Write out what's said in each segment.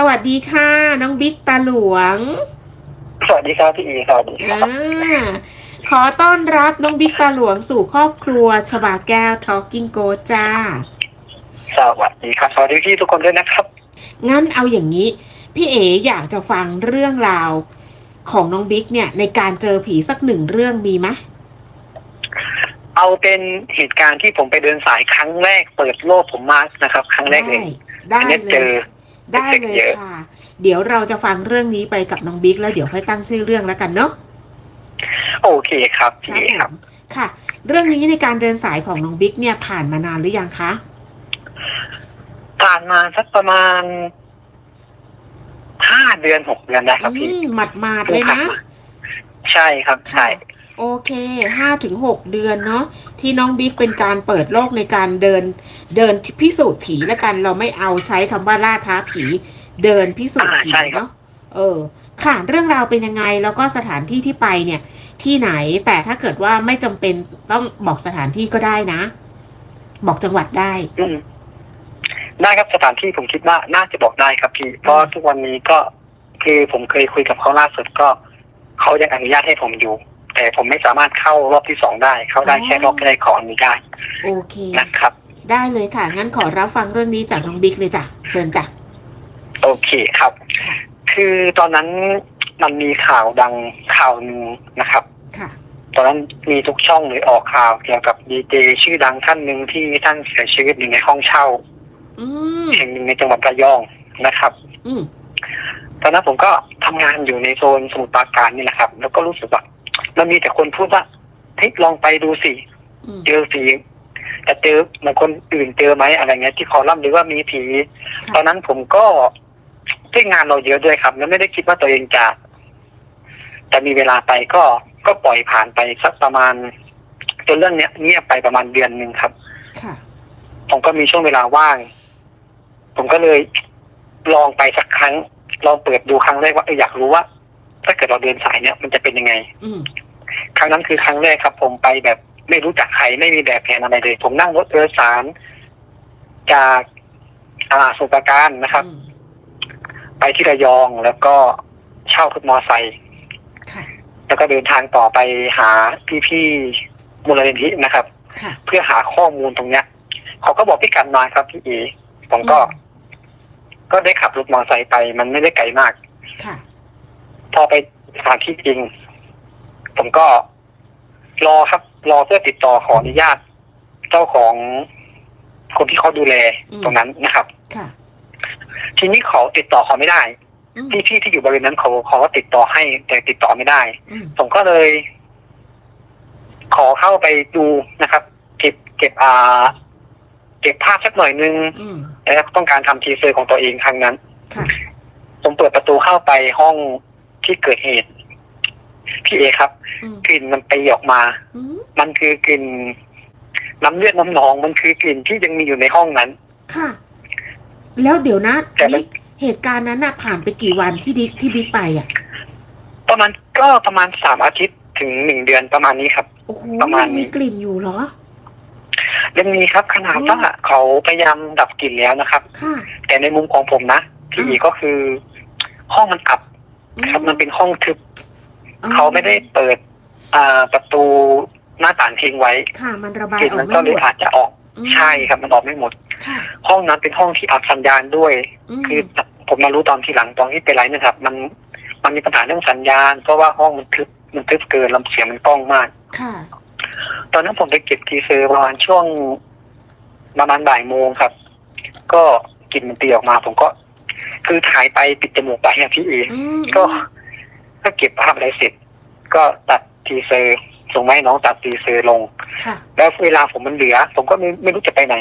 สวัสดีค่ะ น้องบิ๊กตาหลวง สวัสดีครับพี่อีสวัสดีคอ่ารับขอต้อนรับน้องบิ๊กตาหลวงสู่ครอบครัวชบาแก้ว Talking Go จ้า สวัสดีครับ สวัสดีพี่ทุกคนด้วยนะครับ งั้นเอาอย่างนี้ พี่เอ๋อยากจะฟังเรื่องราวของน้องบิ๊กเนี่ย ในการเจอผีสักหนึ่งเรื่องมีไหมเอาเป็นเหตุการณ์ที่ผมไปเดินสายครั้งแรกเปิดโลกผมมานะครับ ครั้งแรกเลยได้อันนี้เลเจยอ ได้เลยเยอะค่ะ เดี๋ยวเราจะฟังเรื่องนี้ไปกับน้องบิ๊กแล้วเดี๋ยวค่อยตั้งชื่อเรื่องแล้วกันเนาะโอเคครับครับพี่ผครับมค่ะ เรื่องนี้ในการเดินสายของน้องบิ๊กเนี่ยผ่านมานานหรือยังคะผ่านมาสักประมาณห้าเดือนหกเดือนได้ครับอืพี่มหมัดมาดๆเลยนะ ใช่ครับใช่ โอเคห้าถึงหกเดือนเนาะที่น้องบิ๊กเป็นการเปิดโลกในการเดิน เดินพิสูจน์ผีแล้วกันเราไม่เอาใช้คำว่าล่าท้าผี เดินพิสูจน์ผีอ่าใช่ครับ เนาะเออ ค่ะเรื่องราวเป็นยังไงแล้วก็สถานที่ที่ไปเนี่ย ที่ไหนแต่ถ้าเกิดว่าไม่จำเป็นต้องบอกสถานที่ก็ได้นะ บอกจังหวัดได้ อืมได้ครับสถานที่ผมคิดว่าน่าจะบอกได้ครับพี่เพราะทุกวันนี้ก็คือผมเคยคุยกับเขาล่าสุดก็เขายังอนุญาตให้ผมอยู่ แต่ผมไม่สามารถเข้ารอบที่สองได้ เข้าได้อ๋อแค่รอบแรกขออนุญาตโอเค นะครับ ได้เลยค่ะ งั้นขอรับฟังเรื่องนี้จากน้องบิ๊กเลยจ้ะเชิญจ้ะโอเคครับ คือตอนนั้นมันมีข่าวดังข่าวหนึ่งนะครับ ค่ะ ตอนนั้นมีทุกช่องเลยออกข่าวเกี่ยวกับดีเจชื่อดังท่านหนึ่งที่ท่านเสียชีวิตอยู่ในห้องเช่าอืมแห่งหนึ่งในจังหวัดระยองนะครับ อืมตอนนั้นผมก็ทำงานอยู่ในโซนสมุทรปราการนี่แหละครับ แล้วก็รู้สึกว่า มันมีแต่คนพูดว่าเฮ้ยลองไปดูสิอืมเจอผีแต่เจอเหมือนคนอื่นเจอไหมอะไรเงี้ยที่เขาล่ำหรือว่ามีผีค่ะตอนนั้นผมก็ที่งานเราเยอะด้วยครับ แล้วไม่ได้คิดว่าตัวเองจะจะมีเวลาไปก็ก็ปล่อยผ่านไปสักประมาณจนเรื่องเนี้ยเงียบไปประมาณเดือนหนึ่งครับค่ะผมก็มีช่วงเวลาว่าง ผมก็เลยลองไปสักครั้ง ลองเปิดดูครั้งแรกว่าเอออยากรู้ว่า ถ้าเกิดเราเดินสายเนี้ยมันจะเป็นยังไงอืม ครั้งนั้นคือครั้งแรกครับ ผมไปแบบไม่รู้จักใครไม่มีแบบแผนอะไรเลย ผมนั่งรถโดยสาร จากอ่าสมุพรปราการนะครับ อืมไปที่ระยองแล้วก็เช่ารถมอไซค์ค่ะ แล้วก็เดินทางต่อไปหาพี่ๆมูลนิธินะครับ ค่ะ เพื่อหาข้อมูลตรงเนี้ยเขาก็บอกพี่กันมาครับพี่เอผมก็ อืม ก็ได้ขับรถมอไซค์ไป มันไม่ได้ไกลมาก ค่ะ พอไปสถานที่จริง ผมก็รอครับ รอเพื่อติดต่อขออนุญาต เจ้าของคนที่เขาดูแลอืมตรงนั้นนะครับ ค่ะ ทีนี้เขาติดต่อเขาไม่ได้อืมพี่พี่ที่อยู่บริเวณนั้นเขาเขาก็ติดต่อให้ แต่ติดต่อไม่ได้ อืมผมก็เลย ขอเข้าไปดูนะครับ เก็บเก็บอ่า เก็บภาพสักหน่อยนึงอืมแล้วต้องการทำทีเซอร์ของตัวเองครั้งนั้น ค่ะ ผมเปิดประตูเข้าไปห้องที่เกิดเหตุ พี่เอครับ อืมกลิ่นมันตีออกมา อืมมันคือกลิ่นน้ำเลือดน้ำหนอง มันคือกลิ่นที่ยังมีอยู่ในห้องนั้น ค่ะ แล้วเดี๋ยวนะแต่มันบิ๊กเหตุการณ์นั้นน่ะผ่านไปกี่วันที่ดิกที่บิ๊กไปอะประมาณก็ประมาณสามอาทิตย์ถึงหนึ่งเดือนประมาณนี้ครับ โอ้โหประมาณยังนี้มีกลิ่นอยู่เหรอ ยังมีครับขนาดอืมว่าเขาพยายามดับกลิ่นแล้วนะครับ ค่ะแต่ในมุมของผมนะพี่อืมก็คือห้องมันอับ ครับมันเป็นห้องทึบ เขาไม่ได้เปิดอ่าประตูหน้าต่างทิ้งไว้ค่ะ มันระบายกลิ่นออมักนไม่ก็หเลยมดอาจจะออกอืมใช่ครับมันออกไม่หมด ค่ะ ห้องนั้นเป็นห้องที่อับสัญญาณด้วย มคือผมมารู้ตอนที่หลังตอนที่ไปไลฟ์นะครับ มันมันมีปัญหาเรื่องสัญญาณ เพราะว่าห้องมันทึบมันทึบเกินลำเสียงมันกล้องมาก ค่ะ ตอนนั้นผมไปเก็บทีเซอร์ประมาณช่วงประมาณบ่ายโมงครับ ก็กลิ่นมันตีออกมา ผมก็ คือถ่ายไปปิดจมูกไปอะพี่เอ อืมก็ก็เก็บภาพอะไรเสร็จ ก็ตัดทีเซอร์ส่งมาให้น้องตัดทีเซอร์ลง ค่ะ แล้วเวลาผมมันเหลือ ผมก็ไม่ไม่รู้จะไปไหน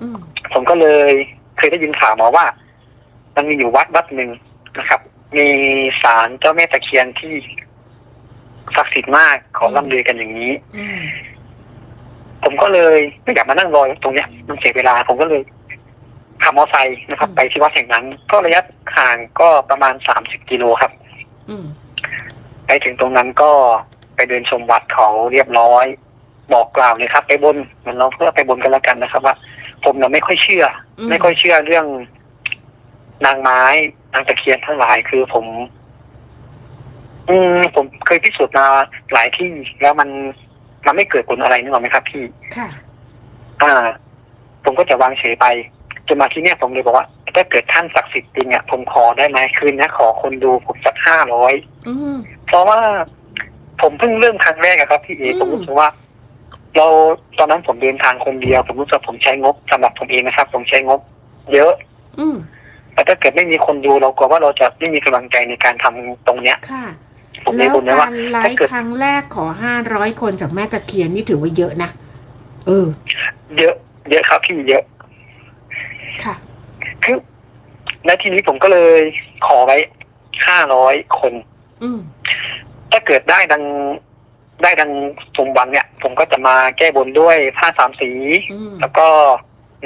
อืม ผมก็เลยเคยได้ยินข่าวมาว่า มันมีอยู่วัดวัดหนึ่งนะครับ มีศาลเจ้าแม่ตะเคียนที่ศักดิ์สิทธิ์มากขอร่ำลือกันอย่างนี้ อืม ผมก็เลยไม่อยากมานั่งรอตรงเนี้ยมันเสียเวลา ผมก็เลยขับมอเตอร์ไซค์นะครับไปที่วัดแห่งนั้น ก็ระยะห่างก็ประมาณสามสิบกิโลครับ อืม ไปถึงตรงนั้นก็ไปเดินชมวัดเขาเรียบร้อย บอกกล่าวเลยครับ ไปบนเหมันเราเพื่อไปบนกันแล้วกันนะครับ ว่า ผมเนี่ยไม่ค่อยเชื่อ อืม ไม่ค่อยเชื่อเรื่องนางไม้นางตะเคียนทั้งหลายคือผม อืมผมเคยพิสูจน์มาหลายที่แล้วมันมันไม่เกิดผลอะไรนึกออกไหมครับพี่ ค่ะ อ่า ผมก็จะวางเฉยไป จนมาที่เนี่ยผมเลยบอกว่า ถ้าเกิดท่านศักดิ์สิทธิ์จริงอะผมขอได้ไหมคืนนี้ขอคนดูผมสักห้าร้อยอืมเพราะว่าผมเพิ่งเริ่มครั้งแรกอะครับพี่เออืมผมรู้สึกว่า เราตอนนั้นผมเดินทางคนเดียว ผมรู้สึกผมใช้งบสำหรับผมเองนะครับ ผมใช้งบ เยอะ อืมแต่ถ้าเกิดไม่มีคนดูเรากลัวว่าเราจะไม่มีกำลังใจในการทำตรงเนี้ยค่ะผมเลแล้ยวผมเลยกาว่ารไลถ้าฟ์เกิดครั้งแรกขอห้าร้อยคนจากแม่ตะเคียนนี่ถือว่าเยอะนะเออ เยอะ เยอะครับพี่เยอะ ค่ะคือและทีนี้ผมก็เลยขอไว้ห้าร้อยคน อืมถ้าเกิดได้ดังได้ดังสมหวังเนี่ย ผมก็จะมาแก้บนด้วยผ้าสามสี อืมแล้วก็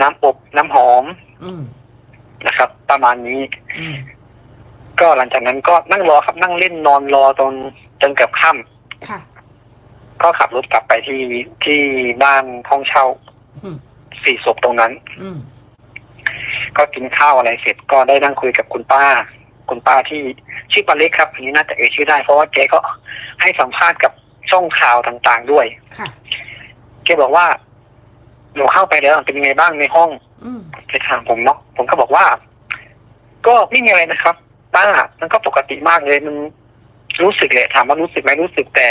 น้ำอบน้ำหอมอืมนะครับ ประมาณนี้ อืมก็หลังจากนั้นก็นั่งรอครับนั่งเล่นนอนรอจนจนเกือบค่ำค่ะก็ขับรถกลับไปที่ที่บ้านห้องเช่าอืมสี่ศพตรงนั้น อืม ก็กินข้าวอะไรเสร็จก็ได้นั่งคุยกับคุณป้า คุณป้าที่ชื่อป้าเล็กครับอันนี้น่าจะเอ่ยชื่อได้เพราะว่าแกก็ให้สัมภาษณ์กับช่องข่าวต่างๆด้วยค่ะ แกบอกว่าหนูเข้าไปแล้วเป็นยังไงบ้างในห้องอืมแกถามผมเนาะผมก็บอกว่า ก็ไม่มีอะไรนะครับป้ามันก็ปกติมากเลยมันรู้สึกเลยถามว่ารู้สึกไหมรู้สึกแต่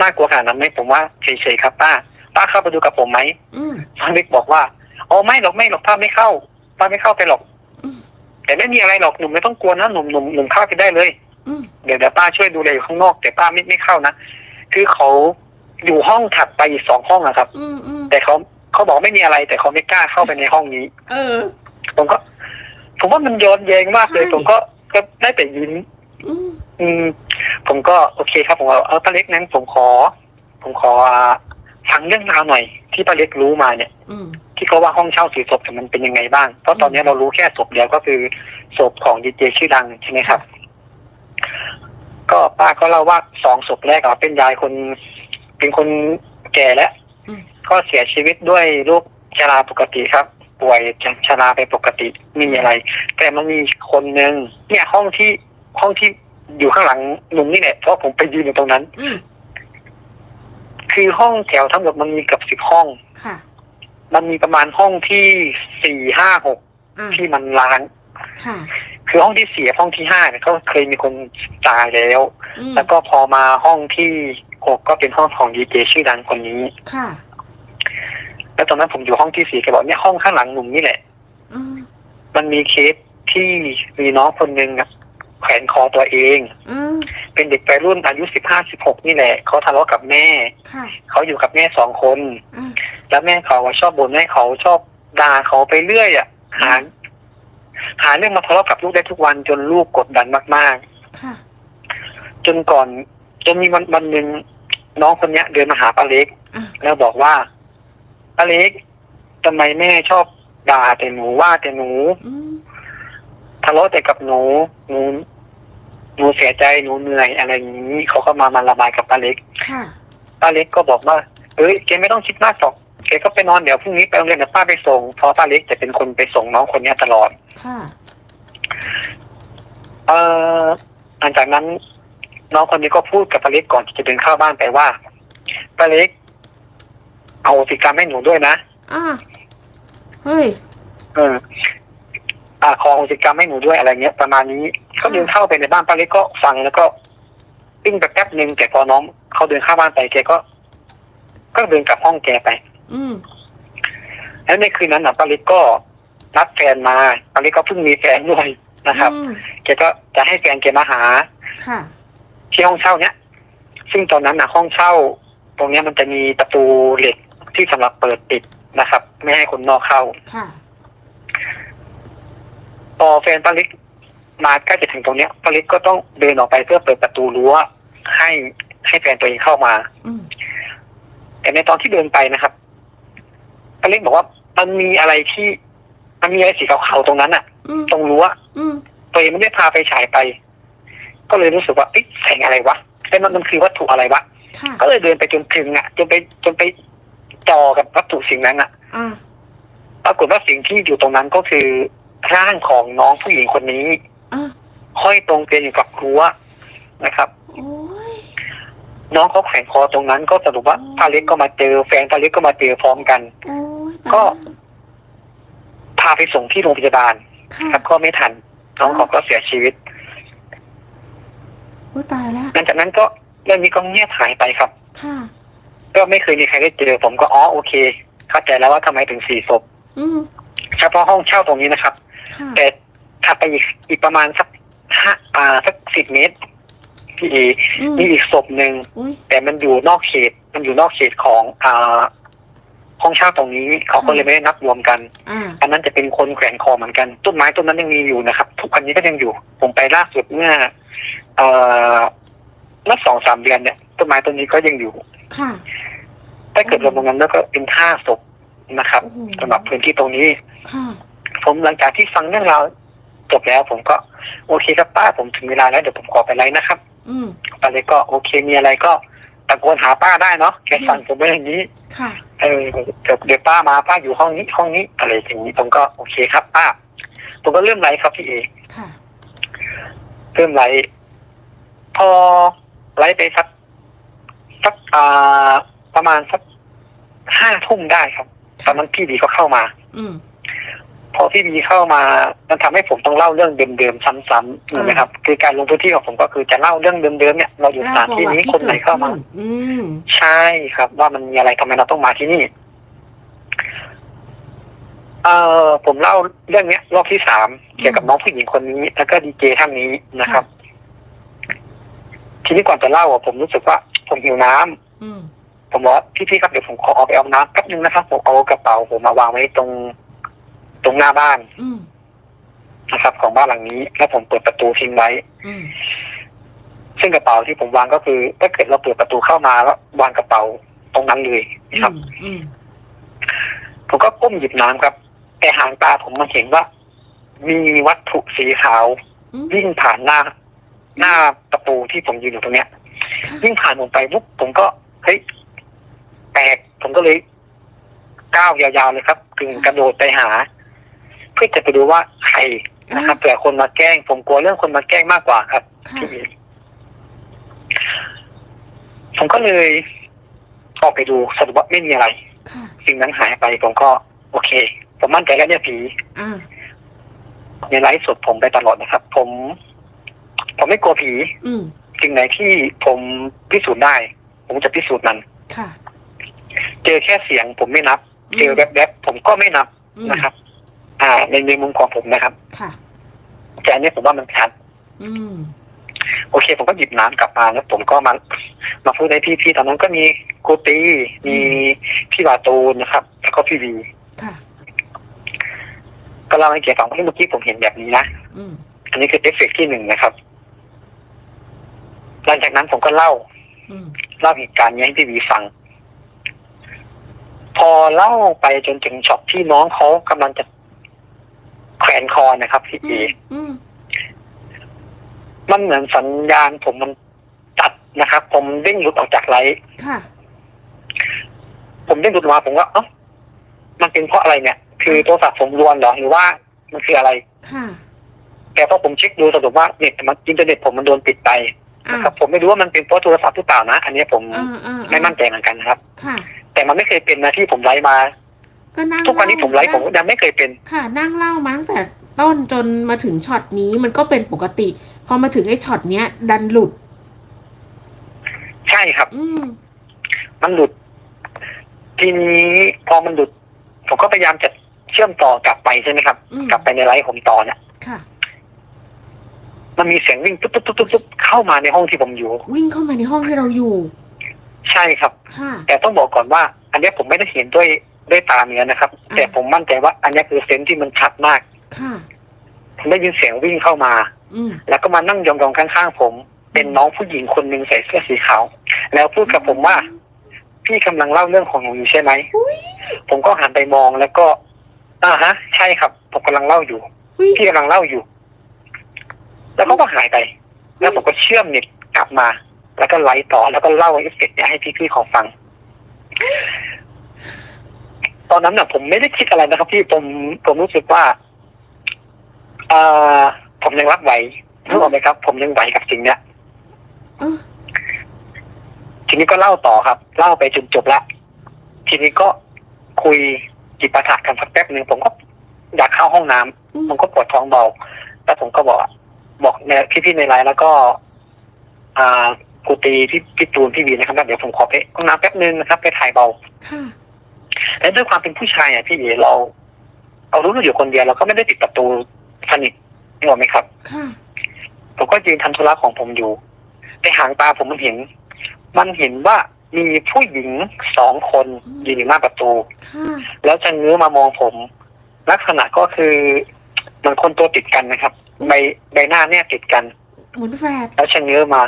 น่ากลัวขนาดนั้นไหมผมว่าเฉยๆครับป้า ป้าเข้าไปดูกับผมไหมอืม ป้าเล็กบอกว่าอ๋อไม่หรอกไม่หรอกป้าไม่เข้า ป้าไม่เข้าไปหรอกอืมแต่ไม่มีอะไรหรอกหนุ่มไม่ต้องกลัวนะหนุ่มหนุ่มหนุ่มเข้าไปได้เลยอืมเดี๋ยวเดี๋ยวป้าช่วยดูแลอยู่ข้างนอก แต่ป้าไม่ไม่เข้านะคือเขาอยู่ห้องถัดไปอีกสองห้องอะครับอืมอืมแต่เขาเขาบอกไม่มีอะไร แต่เขาไม่กล้าเข้าไปในห้องนี้ เออ ผมก็ ผมว่ามันย้อนแย้งมากเลยใช่ผมก็ก็ได้แต่ยิ้มอืมอืม ผมก็โอเคครับผมว่าเออป้าเล็กนั้นผมขอ ผมขอฟังเรื่องราวหน่อย ที่ป้าเล็กรู้มาเนี่ยอืม ที่เขาว่าห้องเช่าสีศพเนี่ยมันเป็นยังไงบ้าง เพราะตอนนี้เรารู้แค่ศพเดียวก็คือศพของดีเจชื่อดังใช่ไหมครับ ก็ป้าก็เล่าว่าสองศพแรกอะเป็นยายคน เป็นคนแก่แล้วอืมก็เสียชีวิตด้วยโรคชราปกติครับ ป่วยชราไปปกติไม่มีอะไร แต่มันมีคนหนึ่งเนี่ยห้องที่ห้องที่อยู่ข้างหลังหนุ่มนี่แหละเพราะผมไปยืนอยู่ตรงนั้นอืมคือห้องแถวทั้งหมดมันมีเกับสิบห้อง ค่ะ มันมีประมาณห้องที่สี่ห้าหกอ่าที่มันล้าง ค่ะ คือห้องที่สี่ห้องที่ห้าเนี่ยก็เคยมีคนตายแล้ว อืมแล้วก็พอมาห้องที่หกก็เป็นห้องของดีเจชื่อดังคนนี้ ค่ะแล้วตอนนั้นผมอยู่ห้องที่สี่แกบอกเนี่ยห้องข้างหลังหนุ่มนี่แหละ อืมมันมีเคสที่มีน้องคนหนึ่งอะ แขวนคอตัวเอง อืมเป็นเด็กวัยรุ่นอายุสิบห้าสิบหกนี่แหละเขาทะเลาะกับแม่ ค่ะเขาอยู่กับแม่สองคนอ่าแล้วแม่เขาอะชอบบ่นแม่เขาชอบด่าเขาไปเรื่อยอะหาหาเรื่องมาทะเลาะกับลูกได้ทุกวันจนลูกกดดันมาก ค่ะๆ จนก่อน จนมีวันวันหนึ่งน้องคนเนี้ย เดินมาหาป้าเล็ก อะแล้วบอกว่าป้าเล็กทำไมแม่ชอบด่าแต่หนูว่าแต่หนู อืม ทะเลาะแต่กับหนูหนูหนูเสียใจหนูเหนื่อยอะไรอย่างนี้เขาก็มามาระบายกับป้าเล็กค่ะ ป้าเล็กก็บอกว่าเอ้ยแกไม่ต้องคิดมากหรอกแกก็ไปนอนเดี๋ยวพรุ่งนี้ไปโรงเรียนเดี๋ยวป้าไปส่งเพราะป้าเล็กจะเป็นคนไปส่งน้องคนเนี้ยตลอด ค่ะ เอ่อหลังจากนั้น น้องคนนี้ก็พูดกับป้าเล็กก่อนที่จะเดินเข้าบ้านไปว่าป้าเล็ก เอาสิกรรมให้หนูด้วยนะ อ่า เฮ้ย เออ อ่าขอโหสิกรรมให้หนูด้วยอะไรเงี้ยประมาณนี้เขาเดินเข้าไปในบ้านป้าเล็กก็ฟังแล้วก็ปิ้งไปแป๊บหนึ่งแต่พอน้องเขาเดินเข้าบ้านไปแกก็ ก็เดินกลับห้องแกไป อืมแล้วในคืนนั้นน่ะป้าเล็กก็นัดแฟนมาป้าเล็กก็เพิ่งมีแฟนด้วยนะครับอืมแกก็จะให้แฟนแกมาหา ค่ะที่ห้องเช่าเนี้ย ซึ่งตอนนั้นนะห้องเช่า ตรงเนี้ยมันจะมีประตูเหล็กที่สำหรับเปิดปิดนะครับ ไม่ให้คนนอกเข้า ค่ะ พอแฟนป้าเล็กมาใกล้จะถึงตรงเนี้ยป้าเล็กก็ต้องเดินออกไปเพื่อเปิดประตูรั้วให้ให้แฟนตัวเองเข้ามา อืมแต่ในตอนที่เดินไปนะครับป้าเล็กบอกว่ามันมีอะไรที่ มันมีอะไรสีขาวๆตรงนั้นอะอืมตรงรั้วอืมตัวเองไม่ได้พาไฟฉายไป ก็เลยรู้สึกว่าเอ๊ะแสงอะไรวะแล้วมันมันคือวัตถุอะไรวะ ค่ะก็เลยเดินไปจนถึงอะ จนไปจนไปจอกับวัตถุสิ่งนั้นอะ อ่าปรากฏว่าสิ่งที่อยู่ตรงนั้นก็คือ ร่างของน้องผู้หญิงคนนี้อะห้อยตรงเตียงอยู่กับรั้วนะครับ โอ้ย น้องเขาแขวนคอตรงนั้นก็สรุปว่าอืมป้าเล็กก็มาเจอแฟนป้าเล็กก็มาเจอพร้อมกัน โอ้ยก็ตายพาไปส่งที่โรงพยาบาล ค่ะครับก็ไม่ทัน น้องเขาก็เสียชีวิตโอ้ยตายแล้ว หลังจากนั้นก็เรื่องนี้ก็เงียบหายไปครับ ค่ะ ก็ไม่เคยมีใครได้เจอ ผมก็อ๋อโอเค เข้าใจแล้วว่าทำไมถึงสี่ศพอืมเฉพาะห้องเช่าตรงนี้นะครับ ค่ะแต่ถัดไปอีกอีกประมาณสักห้าอ่าสักสิบเมตรพี่ดีอืมมีอีกศพหนึ่ง อุ้ย แต่มันอยู่นอกเขต มันอยู่นอกเขตของอ่าห้องเช่าตรงนี้ เขาก็เลยไม่ได้นับรวมกัน อ่า อันนั้นจะเป็นคนแขวนคอเหมือนกัน ต้นไม้ต้นนั้นยังมีอยู่นะครับ ทุกวันนี้ก็ยังอยู่ ผมไปล่าสุดเมื่อเอ่อเมื่อสองสามเดือนเนี่ยต้นไม้ต้นนี้ก็ยังอยู่ ค่ะ ถ้าเกิดรวมตรงนั้นแล้วก็เป็นห้าศพนะครับโอ้โห สำหรับพื้นที่ตรงนี้ ค่ะ ผมหลังจากที่ฟังเรื่องราวจบแล้วผมก็โอเคครับป้าผมถึงเวลาแล้วเดี๋ยวผมขอไปไลฟ์นะครับ อืมป้าเลยก็โอเคมีอะไรก็ตะโกนหาป้าได้เนาะแกสั่งผมไว้อย่างนี้ค่ะ เออเดี๋ยวเดี๋ยวป้ามาป้าอยู่ห้องนี้ห้องนี้อะไรอย่างนี้ผมก็โอเคครับ ป้า ผมก็เริ่มไลฟ์ครับพี่เอค่ะ เริ่มไลฟ์พอไลฟ์ไปสักสักอ่าประมาณสักห้าทุ่มได้ครับตอนนั้นพี่ดีก็เข้ามา อืม พอพี่ดีเข้ามา มันทำให้ผมต้องเล่าเรื่องเดิมๆซ้ำๆถูกไหมครับ คือการลงพื้นที่ของผมก็คือจะเล่าเรื่องเดิมๆเนี่ยเราอยู่สถานที่นี้คนไหนเข้ามาอืมใช่ครับ ว่ามันมีอะไรทำไมเราต้องมาที่นี่เอ่อผมเล่าเรื่องเนี้ย รอบที่สามเกี่ยวกับน้องผู้หญิงคนนี้ แล้วก็ดีเจท่านนี้นะครับ ทีนี้ก่อนจะเล่าอะผมรู้สึกว่า ผมหิวน้ำอืมผมบอกว่าพี่ๆครับเดี๋ยวผมขอออกไปเอาน้ำแป๊บนึงนะครับผมเอากระเป๋าผมมาวางไว้ตรง ตรงหน้าบ้านอืมนะครับ ของบ้านหลังนี้แล้วผมเปิดประตูทิ้งไว้ อืมซึ่งกระเป๋าที่ผมวางก็คือถ้าเกิดเราเปิดประตูเข้ามาแล้ววางกระเป๋าตรงนั้นเลยนะครับอืมผมก็ก้มหยิบน้ำครับ แต่หางตาผมมาเห็นว่า มีวัตถุสีขาวอืมวิ่งผ่านหน้า หน้าประตูที่ผมยืนอยู่ตรงเนี้ย วิ่งผ่านผมไปปุ๊บผมก็เฮ้ยแปลกผมก็เลยก้าวยาวๆเลยครับกึ่งกระโดดไปหาเพื่อจะไปดูว่าใครนะครับเผื่อคนมาแกล้ง ผมกลัวเรื่องคนมาแกล้งมากกว่าครับค่ะที่ผมก็เลยออกไปดูสรุปว่าไม่มีอะไรค่ะสิ่งนั้นหายไปผมก็ โอเค ผมมั่นใจแล้วเนี่ยผีอ่าในไลฟ์สดผมไปตลอดนะครับ ผม ผมไม่กลัวผีอืมสิ่งไหนที่ผมพิสูจน์ได้ ผมจะพิสูจน์มันค่ะเจอแค่เสียง ผมไม่นับ เจอแวบๆผมก็ไม่นับอืมนะครับ อ่า ในในมุมของผมนะครับ ค่ะ แต่อันนี้ผมว่ามันชัด อืม โอเค ผมก็หยิบน้ำกลับมาแล้วผมก็มา มาพูดให้พี่ๆตอนนั้นก็มีกูตีมีพี่บาตูนนะครับ แล้วก็พี่วี ค่ะ ก็เล่าให้เกียรติฟังว่าเมื่อกี้ผมเห็นแบบนี้นะ อืม อันนี้คือเอฟเฟกต์ที่หนึ่งนะครับ หลังจากนั้นผมก็เล่า อืม เล่าเหตุการณ์นี้ให้พี่วีฟัง พอเล่าไปจนถึงช็อตที่น้องเขากำลังจะแขวนคอนะครับพี่อืปีมอืมมันเหมือนสัญญาณผมมันตัดนะครับ ผมเด้งหลุดออกจากไลฟ์ค่ะ ผมเด้งหลุดมาผมว่าเอ้ามันเป็นเพราะอะไรเนี่ย คือโทรศัพท์ผมรวนเหรอหรือว่ามันคืออะไร ค่ะแต่พอผมเช็คดูสรุปว่าเน็ตมันอินเทอร์เน็ตผมมันโดนปิดไปอ่านะครับ ผมไม่รู้ว่ามันเป็นเพราะโทรศัพท์หรือเปล่านะ อันนี้ผมอ่าอ่าไม่มั่นใจเหมือนกันนะครับ ค่ะ แต่มันไม่เคยเป็นนะที่ผมไลฟ์มา ก็นั่งทุกวันนี้ผมไลฟ์ผมนั่งยังไม่เคยเป็น ค่ะ นั่งเล่ามาตั้งแต่ต้นจนมาถึงช็อตนี้มันก็เป็นปกติ พอมาถึงไอ้ช็อตเนี้ย ดันหลุด ใช่ครับ อืมมันหลุด ทีนี้พอมันหลุด ผมก็พยายามจะเชื่อมต่อกลับไปใช่ไหมครับ อืม กลับไปในไลฟ์ผมต่อเนี่ยค่ะ มันมีเสียงวิ่งตุ๊บตุ๊บตุ๊บตุ๊บตุ๊บเข้ามาในห้องที่ผมอยู่ วิ่งเข้ามาในห้องที่เราอยู่ ใช่ครับ ค่ะ แต่ต้องบอกก่อนว่า อันเนี้ยผมไม่ได้เห็นด้วย ด้วยตาเนื้อนะครับ อ่า แต่ผมมั่นใจว่าอันเนี้ยคือเซนส์ที่มันชัดมากค่ะ ผมได้ยินเสียงวิ่งเข้ามา อืม แล้วก็มานั่งยองๆข้างๆผม เป็นน้องผู้หญิงคนหนึ่งใส่เสื้อสีขาว แล้วพูดกับผมว่า พี่กำลังเล่าเรื่องของหนูอยู่ใช่ไหม อุ๊ย ผมก็หันไปมองแล้วก็ อ่าฮะ ใช่ครับ ผมกำลังเล่าอยู่ อุ้ยพี่กำลังเล่าอยู่ แล้วเขาก็หายไป แล้วผมก็เชื่อมเน็ตกลับมา แล้วก็ไลฟ์ต่อแล้วก็เล่าเอฟเฟกต์เนี่ยให้พี่ๆของฟัง ตอนนั้นน่ะ ผมไม่ได้คิดอะไรนะครับพี่ผมผมรู้สึกว่าเอ่อผมยังรับไหวนึกออกไหมครับ ผมยังไหวกับสิ่งเนี้ยเออทีนี้ก็เล่าต่อครับ เล่าไปจนจบละทีนี้ก็คุยจิปาถะกันสักแป๊บหนึ่งผมก็อยากเข้าห้องน้ำอืมผมก็ปวดท้องเบาแล้วผมก็บอกบอกเนี่ยพี่ๆในไลน์แล้วก็ อ่าครูตีพี่พี่ตูนพี่วีนะครับว่าเดี๋ยวผมขอไปห้องน้ำแป๊บนึงนะครับ ไปถ่ายเบา ค่ะ และด้วยความเป็นผู้ชายอะพี่เอเราเรารู้อยู่คนเดียวเราก็ไม่ได้ปิดประตูสนิทนึกออกไหมครับค่ะผมก็ยืนทำธุระของผมอยู่ในหางตาผมมันเห็น มันเห็นว่ามีผู้หญิงสองคนยืนอยู่หน้าประตูค่ะแล้วจะเงื้อมามองผม ลักษณะก็คือเหมือนคนตัวติดกันนะครับ ใบใบหน้าเนี่ยติดกันเหมือนแฝดแล้วชะเง้อมา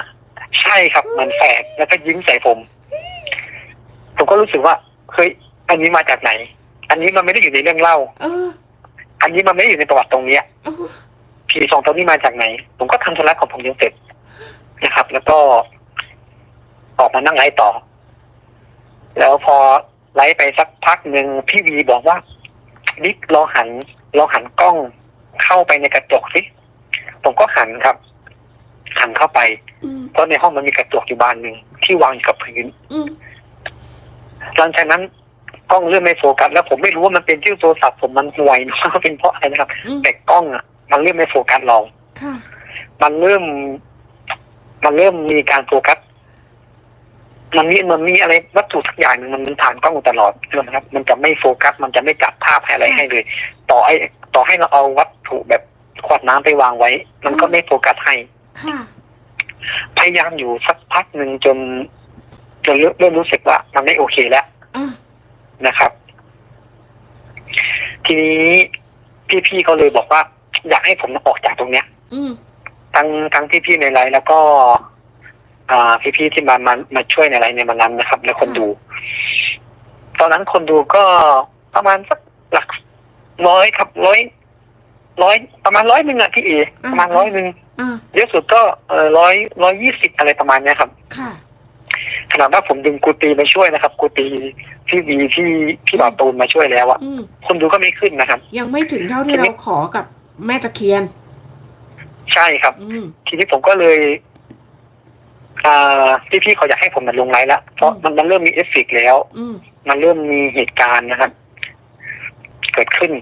ใช่ครับเหมือนแฝดแล้วก็ยิ้มใส่ผม ผมก็รู้สึกว่าเฮ้ย อันนี้มาจากไหน อันนี้มันไม่ได้อยู่ในเรื่องเล่า เอออันนี้มันไม่ได้อยู่ในประวัติตรงเนี้ยเออผีสองตัวนี้มาจากไหน ผมก็ทำธุระของผมจนเสร็จนะครับ แล้วก็ ออกมานั่งไลฟ์ต่อ แล้วพอไลฟ์ไปสักพักหนึ่งพี่วีบอกว่านิกลองหันลองหันกล้องเข้าไปในกระจกสิผมก็หันครับ หันเข้าไป อืมเพราะในห้องมันมีกระจกอยู่บานหนึ่งที่วางอยู่กับพื้น อืมหลังจากนั้น กล้องเริ่มไม่โฟกัสแล้วผมไม่รู้ว่ามันเป็นชื่อโทรศัพท์ผมมันห่วยหรือว่าเป็นเพราะอะไรนะครับ อืมแต่กล้องอะ มันเริ่มไม่โฟกัสเรา ค่ะ มันเริ่ม มันเริ่มมีการโฟกัส มันมีมันมีอะไรวัตถุสักอย่างหนึ่งมันผ่านกล้องตลอดนะครับ มันจะไม่โฟกัส มันจะไม่จับภาพอะไรให้เลย ต่อให้ต่อให้เราเอาวัตถุแบบขวดน้ำไปวางไว้ มันก็ไม่โฟกัสให้ ค่ะ พยายามอยู่สักพักหนึ่งจนจนเริ่มเริ่มรู้สึกว่า มันไม่โอเคแล้วอะ นะครับ ทีนี้พี่ๆเขาเลยบอกว่า อยากให้ผมออกจากตรงเนี้ย อืมทั้งทั้งพี่ๆในไลน์แล้วก็ อ่า พี่ๆที่มามามาช่วยในไลน์ในวันนั้นนะครับ และคนดู ตอนนั้นคนดูก็ประมาณสักหลักร้อยครับร้อยร้อยประมาณร้อยหนึ่งอะพี่เอประมาณร้อยหนึ่งอะเยอะสุดก็เออร้อยร้อยยี่สิบอะไรประมาณเนี้ยครับค่ะขนาดว่าผมดึงกูตีมาช่วยนะครับ กูตี พี่วีพี่พี่บ่าวตูนมาช่วยแล้วอะอืมคนดูก็ไม่ขึ้นนะครับ ยังไม่ถึงเท่าที่เราขอกับแม่ตะเคียน ใช่ครับ อืม ทีนี้ผมก็เลยอ่าพี่พี่ๆเขาอยากให้ผมมาลงไลน์แล้วเพราะมันมันเริ่มมีเอฟเฟกต์แล้ว อืม มันเริ่มมีเหตุการณ์นะครับ เกิดขึ้น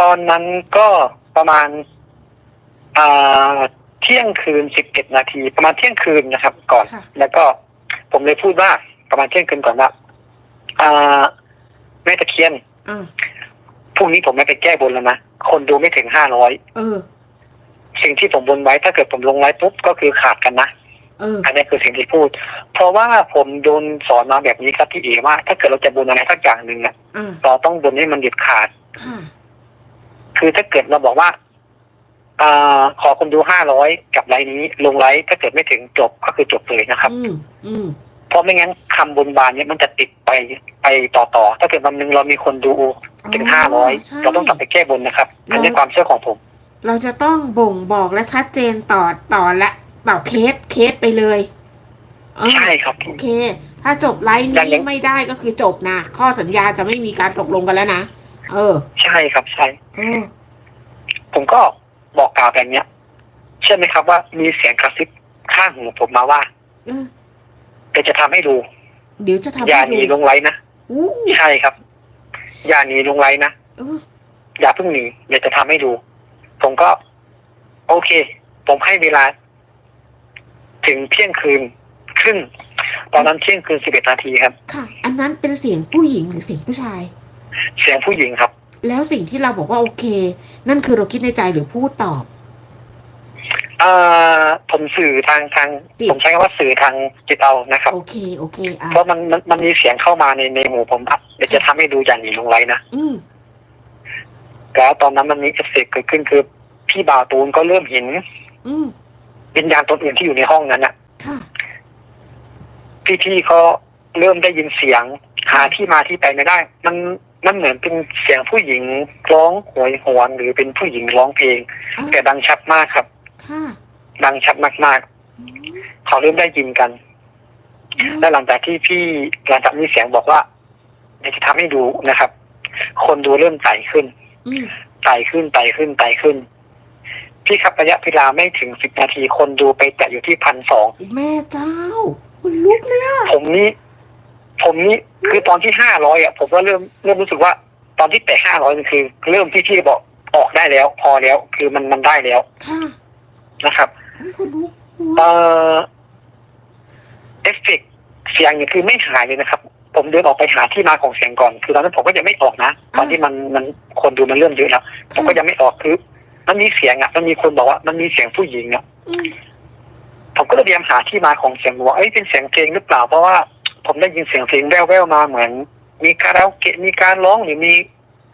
ตอนนั้นก็ประมาณอ่าเที่ยงคืนสิบเอ็ดนาที ประมาณเที่ยงคืนนะครับ ก่อน ค่ะ แล้วก็ผมเลยพูดว่าประมาณเที่ยงคืนก่อนว่า อ่าแม่ตะเคียนอะพรุ่งนี้ผมไม่ไปแก้บนแล้วนะ คนดูไม่ถึงห้าร้อยเออ สิ่งที่ผมบนไว้ถ้าเกิดผมลงไลฟ์ปุ๊บก็คือขาดกันนะ เออ อันนี้คือสิ่งที่พูด เพราะว่าผมโดนสอนมาแบบนี้ครับพี่เอว่า ถ้าเกิดเราจะบนอะไรสักอย่างหนึ่งอะอะเราต้องบนให้มันเด็ดขาด ค่ะ คือถ้าเกิดเราบอกว่าอ่าขอคนดูห้าร้อยกับไลน์นี้ ลงไลฟ์ถ้าเกิดไม่ถึงจบก็คือจบเลยนะครับ อืม อืมเพ ราะไม่งั้นคำบนบานเนี้ยมันจะติดไปไปต่อต่อ ถ้าเกิดวันหนึ่งเรามีคนดูถึงห้าร้อยใช่ เราต้องกลับไปแก้บนนะครับอันนี้เราความเชื่อของผม เราจะต้องบ่งบอกและชัดเจนต่อต่อและต่อเคสเคสไปเลยเออใช่ครับ โอเค ถ้าจบไลน์อย่างนี้ไม่ได้ก็คือจบนะข้อสัญญาจะไม่มีการตกลงกันแล้วนะเออใช่ครับใช่ เออ ผมก็บอกกล่าวแบบเนี้ยเชื่อไหมครับว่ามีเสียงกระซิบข้างหูผมมาว่าเออ เดี๋ยวจะทำให้ดู เดี๋ยวจะทำอย่าให้หนีลดูงไลน์นะอู้ใช่ครับ อย่าหนีลงไลน์นะเอออย่าเพิ่งหนีเดี๋ยวจะทำให้ดู ผมก็ โอเค ผมให้เวลา ถึงเที่ยงคืนครึ่งตอนนั้นเที่ยงคืนสิบเอ็ดนาทีครับ ค่ะ อันนั้นเป็นเสียงผู้หญิงหรือเสียงผู้ชาย เสียงผู้หญิงครับ แล้วสิ่งที่เราบอกว่าโอเค นั่นคือเราคิดในใจหรือพูดตอบ เอ่อผมสื่อทางทาง จิต ผมใช้คำว่าสื่อทางจิตเอานะครับ โอเคโอเคอะเพราะมันมันมันมีเสียงเข้ามาในในหมู่ผมครับเดี๋ยวจะทำให้ดูอย่างหนีลงไลน์นะอืมแล้วตอนนั้นมันมีเอฟเฟกต์เกิดขึ้นคือ พี่บ่าวตูนก็เริ่มเห็นอืมวิญญาณตนอื่นที่อยู่ในห้องนั้นน่ะค่ะพี่ๆเขาเริ่มได้ยินเสียงหาที่มาที่ไปไม่ได้ มันมันเหมือนเป็นเสียงผู้หญิงร้องโหวยหวนหรือเป็นผู้หญิงร้องเพลง อะแต่ดังชัดมากครับ ค่ะดังชัดมากอืมๆ เขาเริ่มได้ยินกัน และหลังจากที่พี่หลังจากมีเสียงบอกว่าเดี๋ยวจะทำให้ดูนะครับ คนดูเริ่มไต่ขึ้น อืมไต่ขึ้นไต่ขึ้นไต่ขึ้น พี่ครับระยะเวลาไม่ถึงสิบนาทีคนดูไปแต่อยู่ที่พันสอง แม่เจ้าคุณลุกเลยอะผมนี่ผมนี่คือตอนที่ห้าร้อยอะ ผมก็เริ่มเริ่มรู้สึกว่า ตอนที่แตะห้าร้อยคือ เริ่มที่พี่บอกออกได้แล้ว พอแล้วคือมันมันได้แล้ว ค่ะ นะครับอุ๊ยคุณลุกหัวเอ่อเอฟเฟกต์เสียงเนี่ยคือไม่หายเลยนะครับ ผมเดินออกไปหาที่มาของเสียงก่อน คือตอนนั้นผมก็ยังไม่ออกนะตอนที่มันมันคนดูมันเริ่มเยอะแล้วผมก็ยังไม่ออกคือ มันมีเสียงอะมันมีคนบอกว่ามันมีเสียงผู้หญิงอะอืมผมก็เลยพยายามหาที่มาของเสียงว่าเอ้ยเป็นเสียงเพลงหรือเปล่าเพราะว่า ผมได้ยินเสียงเพลงแว่วๆมาเหมือน มีคาราโอเกะมีการร้องหรือมี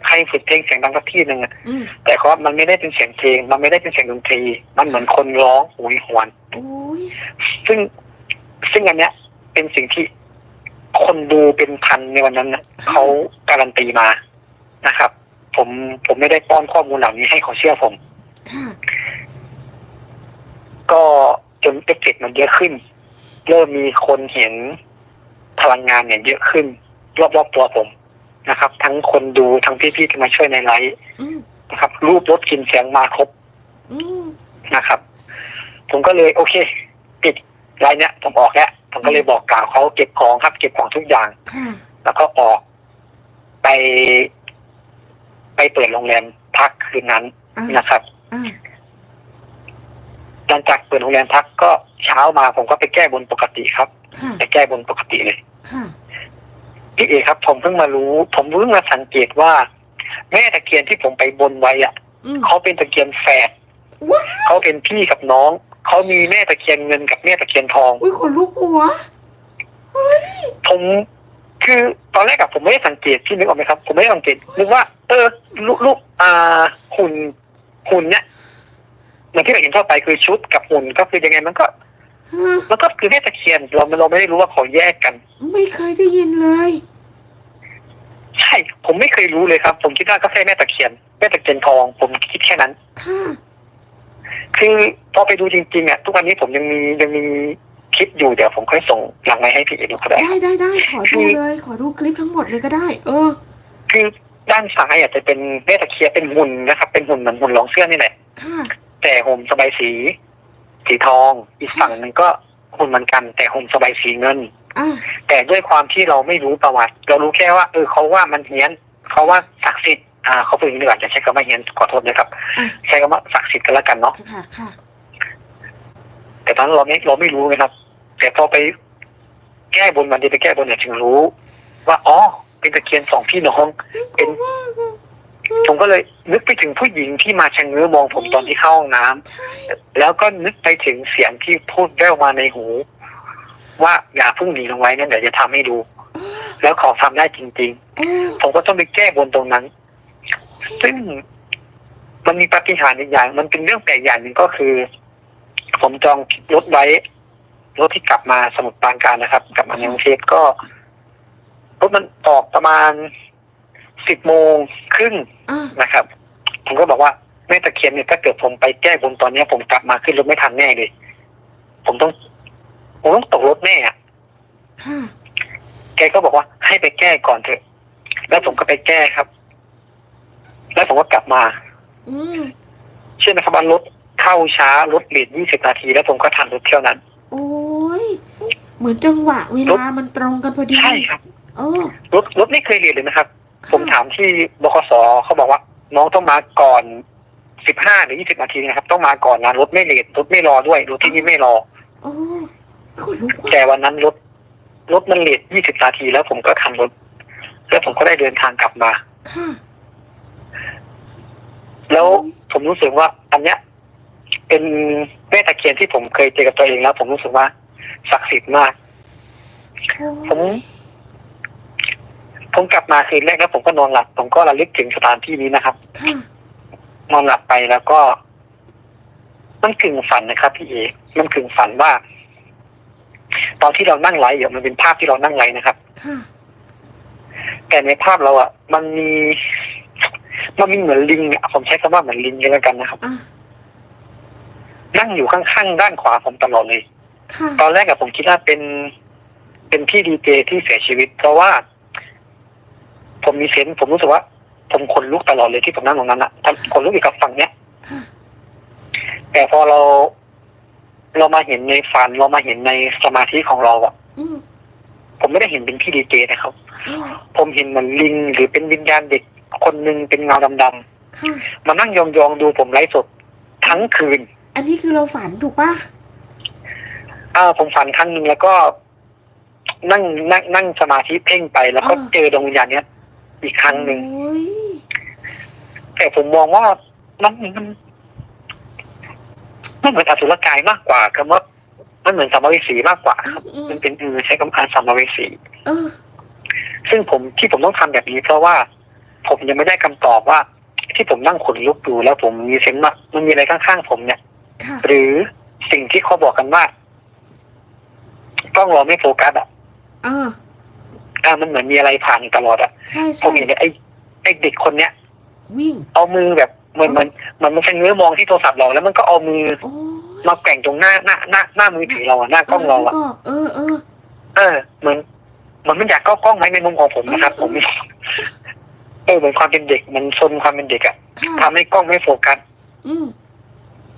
ใครฝึกเพลงเสียงดังสักที่หนึ่งอะอืมแต่ก็มันไม่ได้เป็นเสียงเพลง มันไม่ได้เป็นเสียงดนตรี มันเหมือนคนร้องโหยหวนโอ้ยซึ่งซึ่งอันเนี้ย เป็นสิ่งที่คนดูเป็นพันในวันนั้นนะเขาการันตีมานะครับ ผมผมไม่ได้ป้อนข้อมูลเหล่านี้ให้เขาเชื่อผม ค่ะ ก็จนเอฟเฟกต์มันเยอะขึ้น เริ่มมีคนเห็นพลังงานเนี่ยเยอะขึ้น รอบๆตัวผม นะครับ ทั้งคนดูทั้งพี่ๆที่มาช่วยในไลฟ์อืมนะครับ รูปรถกลินเสียงมาครบอืมนะครับ ผมก็เลยโอเคปิดไลน์เนี้ยผมออกแล้วผมก็เลยบอกกล่าวเขาเก็บของครับ เก็บของทุกอย่าง ค่ะ แล้วก็ออกไป ไปเปิดโรงแรมพักคืนนั้นอ่านะครับ อ่าหลังจากเปิดโรงแรมพักก็เช้ามาผมก็ไปแก้บนปกติครับ ค่ะ ไปแก้บนปกติเลย ค่ะ พี่เอกครับ ผมเพิ่งมารู้ ผมเพิ่งมาสังเกตว่า แม่ตะเคียนที่ผมไปบนไว้อะอืมเขาเป็นตะเคียนแฝดว้าเขาเป็นพี่กับน้องเขามีแม่ตะเคียนเงินกับแม่ตะเคียนทอง อุ้ยขนลุกหัวเฮ้ยผมคือตอนแรกอะผมไม่ได้สังเกตที่นึกออกไหมครับ ผมไม่ได้สังเกตนึกว่า เออลูกลูกอ่าหุ่นหุ่นเนี่ยเหมือนที่เราเห็นทั่วไปคือชุดกับหุ่นก็คือยังไงมันก็ฮะ มันก็คือแม่ตะเคียนเราเราไม่ได้รู้ว่าเขาแยกกัน ไม่เคยได้ยินเลย ใช่ ผมไม่เคยรู้เลยครับ ผมคิดว่าก็แค่แม่ตะเคียนแม่ตะเคียนทอง ผมคิดแค่นั้นค่ะคือพอไปดูจริงๆอะทุกวันนี้ผมยังมียังมีคลิปอยู่เดี๋ยวผมค่อยส่งหลังไว้ให้พี่เอกดูก็ได้ได้ได้ได้ขอดูเลย ขอดูคลิปทั้งหมดเลยก็ได้ เออ คือด้านซ้ายอาจจะเป็นแม่ตะเคียนเป็นหุ่นนะครับ เป็นหุ่นเหมือนหุ่นรองเสื้อนี่แหละค่ะแต่ห่มสบายสี สีทอง อีกฝั่งหนึ่งก็หุ่นเหมือนกัน แต่ห่มสบายสีเงิน อ่าแต่ด้วยความที่เราไม่รู้ประวัติ เรารู้แค่ว่าเออเขาว่ามันเฮี้ยนเขาว่าศักดิ์สิทธิ์อ่าเขาพูดอย่างนี้ดีกว่าจะใช้คำว่าเฮี้ยนขอโทษนะครับ อะใช้คำว่าศักดิ์สิทธิ์กันแล้วกันเนาะ ค่ะค่ะ แต่ตอนนั้นเราไม่เราไม่รู้นะครับ แต่พอไปแก้บนวันนี้ไปแก้บนเนี่ยถึงรู้ ว่าอ๋อเป็นตะเคียนสองพี่น้อง เป็น ผมก็เลยนึกไปถึงผู้หญิงที่มาชะเง้อมองผมตอนที่เข้าห้องน้ำใช่แล้วก็นึกไปถึงเสียงที่พูดแว่วมาในหู ว่าอย่าเพิ่งหนีลงไว้นั่นเดี๋ยวจะทำให้ดู แล้วเขาทำได้จริงเออๆผมก็ต้องไปแก้บนตรงนั้น ซึ่งมันมีปาฏิหาริย์อีกอย่าง มันเป็นเรื่องแปลกอย่างหนึ่งก็คือ ผมจองรถไว้ รถที่กลับมาสมุทรปราการนะครับ กลับมาในกรุงเทพก็รถมันออกประมาณ สิบโมงครึ่งอ่านะครับ ผมก็บอกว่าแม่ตะเคียนเนี่ยถ้าเกิดผมไปแก้บนตอนเนี้ย ผมกลับมาขึ้นรถไม่ทันแน่เลย ผมต้อง ผมต้องตกรถแน่อะค่ะแกก็บอกว่าให้ไปแก้ก่อนเถอะ แล้วผมก็ไปแก้ครับ แล้วผมก็กลับมา อืมเชื่อไหมครับว่ารถเข้าช้ารถเลทยี่สิบนาที แล้วผมก็ทันรถเที่ยวนั้น โอ้ยเหมือนจังหวะเวลามันตรงกันพอดีใช่ครับเออรถรถไม่เคยเลทเลยนะครับค่ะ ผมถามที่บขสเขาบอกว่า น้องต้องมาก่อนสิบห้าหรือยี่สิบนาทีนะครับ ต้องมาก่อนนะรถไม่เลทรถไม่รอด้วยรถที่นี่ไม่รอโอ้ขนลุกแต่ว่ะวันนั้นรถรถมันเลทยี่สิบนาทีแล้วผมก็ทันรถ แล้วผมก็ได้เดินทางกลับมา ค่ะ แล้วผมรู้สึกว่า อันเนี้ย เป็นแม่ตะเคียนที่ผมเคยเจอกับตัวเองแล้ว ผมรู้สึกว่าศักดิ์สิทธิ์มาก ผม ผมกลับมาคืนแรกแล้วผมก็นอนหลับ ผมก็ระลึกถึงสถานที่นี้นะครับ ค่ะนอนหลับไปแล้วก็ มันกึ่งฝันนะครับ พี่เอมันกึ่งฝันว่า ตอนที่เรานั่งไลฟ์อยู่มันเป็นภาพที่เรานั่งไลฟ์นะครับ ค่ะแต่ในภาพเราอะ มันมี มันมีเหมือนลิงอะผมใช้คำว่าเหมือนลิงก็แล้วกันนะครับ อะนั่งอยู่ข้างๆด้านขวาผมตลอดเลย ค่ะตอนแรกอะผมคิดว่าเป็น เป็นพี่ดีเจที่เสียชีวิต เพราะว่า ผมมีเซนส์ผมรู้สึกว่า ผมขนลุกตลอดเลยที่ผมนั่งตรงนั้นอะขนลุกอยู่กับฝั่งเนี้ยค่ะแต่พอเรา เรามาเห็นในฝันเรามาเห็นในสมาธิของเราอะอืมผมไม่ได้เห็นเป็นพี่ดีเจนะครับ อืมผมเห็นเหมือนลิงหรือเป็นวิญญาณเด็กคนหนึ่งเป็นเงาดำๆค่ะมานั่งยองๆดูผมไลฟ์สดทั้งคืน อันนี้คือเราฝันถูกปะอ่าผมฝันครั้งหนึ่งแล้วก็ นั่งนั่งนั่งสมาธิเพ่งไปแล้วก็เจอดวงวิญญาณเนี้ย อีกครั้งหนึ่งโอ้ยแต่ผมมองว่ามันมันมันเหมือนอสุรกายมากกว่าคำว่ามันเหมือนสัมภเวสีมากกว่าครับอืมมันเป็นเออใช้คำว่าสัมภเวสี เออซึ่งผมที่ผมต้องทำแบบนี้เพราะว่าผมยังไม่ได้คำตอบว่า ที่ผมนั่งขนลุกดูแล้วผมมีเซนส์ว่ามันมีอะไรข้างๆผมเนี่ย ค่ะ หรือสิ่งที่เขาบอกกันว่ากล้องเราไม่โฟกัสอะ เออ อ่ามันเหมือนมีอะไรผ่านอยู่ตลอดอะใช่ผใช่มเห็นไอ้ไอ้เด็กคนเนี้ย วิ่ง เอามือแบบเหมือนเหมันเหมันมันเป็นเงื้อมองที่โทรศัพท์เรา แล้วมันก็เอามือโอ้ยมาแกว่งตรงหน้าหน้าหน้าหน้ามือถือเราอะหน้ากล้องเราอะเออเออ เออเหมือนเหมันมันอยากเข้ากล้องไหมในมุมของผมนะครับ ผมเออเหมือนความเป็นเด็ก มันซนความเป็นเด็กอะค่ะทำให้กล้องไม่โฟกัสอืม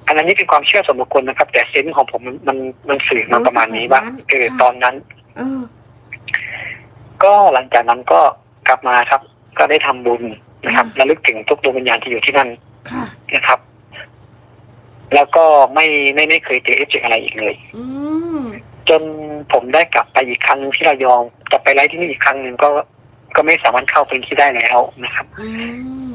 อันนั้นนี่เป็นความเชื่อส่วนบุคคลนะครับ แต่เซนส์ของผมมันมันมันสื่อมาประมาณนี้ว่าเออตอนนั้น เออ ก็หลังจากนั้นก็กลับมาครับ ก็ได้ทำบุญนะครับระลึกถึงทุกดวงวิญญาณที่อยู่ที่นั่นค่ะ นะครับ แล้วก็ไม่ไม่ไม่เคยเจอเอฟเจอะไรอีกเลย อืม จนผมได้กลับไปอีกครั้งที่ระยองกลับไปไลฟ์ที่นี่อีกครั้งหนึ่งก็ก็ไม่สามารถเข้าพื้นที่ได้แล้วนะครับ อืม